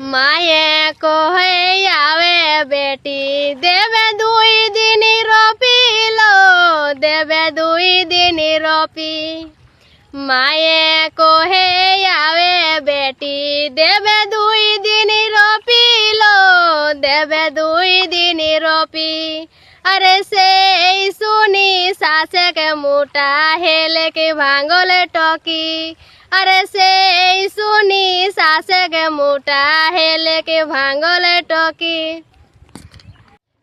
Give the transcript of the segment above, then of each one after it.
माये को आवे बेटी, देवे दुई दिन रोपी लो, देवे दुई दिन रोपी। माये को आवे बेटी, देवे दुई আরে সেই শুনি শাসকে মোটা হেলে কে ভাঙলে টকি। আরে সেই শুনি শাসকে মোটা হেলে কে ভাঙলে টকি।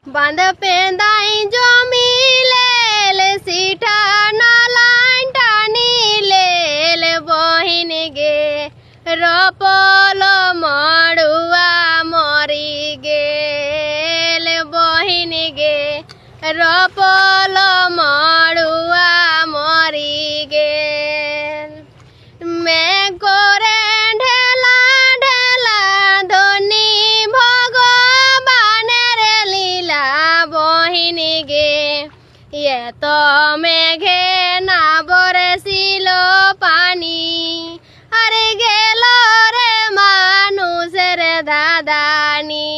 বাঁধ পেঁদাই জমি লে সিঠা নালাইন টানি লে বহিন গে। রপল মড়ুয়া রপল মড়ুয়া মরি গেল। মেঘ করে ঢেলা ঢেলা ধনী ভগবানের লীলা বহিনী গে। এত মেঘে না বরেছিল পানি। আরে গেল রে মানুষের দাদানি।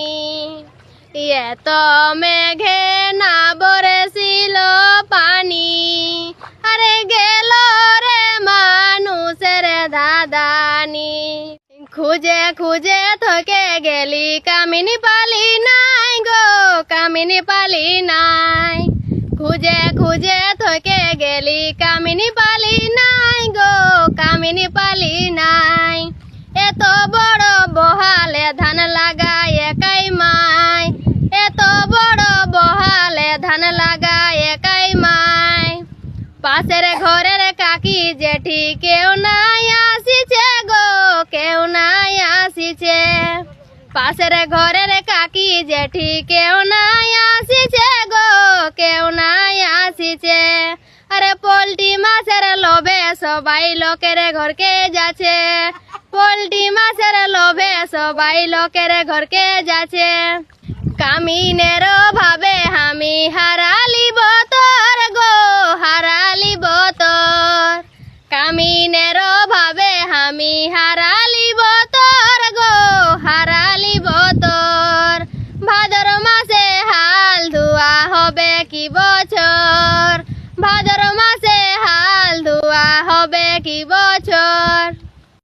এত মেঘে না বরেছিল পানি। আরে গেল রে মানুষের দাদানি। খুঁজে খুঁজে থকে গেলি, কামিনী পালি নাই গো, কামিনী পালি নাই। খুঁজে খুঁজে থকে গেলি, কামিনী পালি নাই গো, কামিনী পালি নাই। এত বড় বহালে ধান লাগায় পাশের ঘরের কাকি জেঠি কেউ নাই আসিছে গো, কেউ নাই আসিছে। আরে পোল্ট্রি মাছের লোভে সবাই লোকের ঘরকে যাচ্ছে। পোল্ট্রি মাছের লোভে সবাই লোকের ঘরকে যাচ্ছে। কামিনের ভাবে আমি হারালি বতর গো, হারালি বতর। কামিনের ভাবে আমি হারালি Master.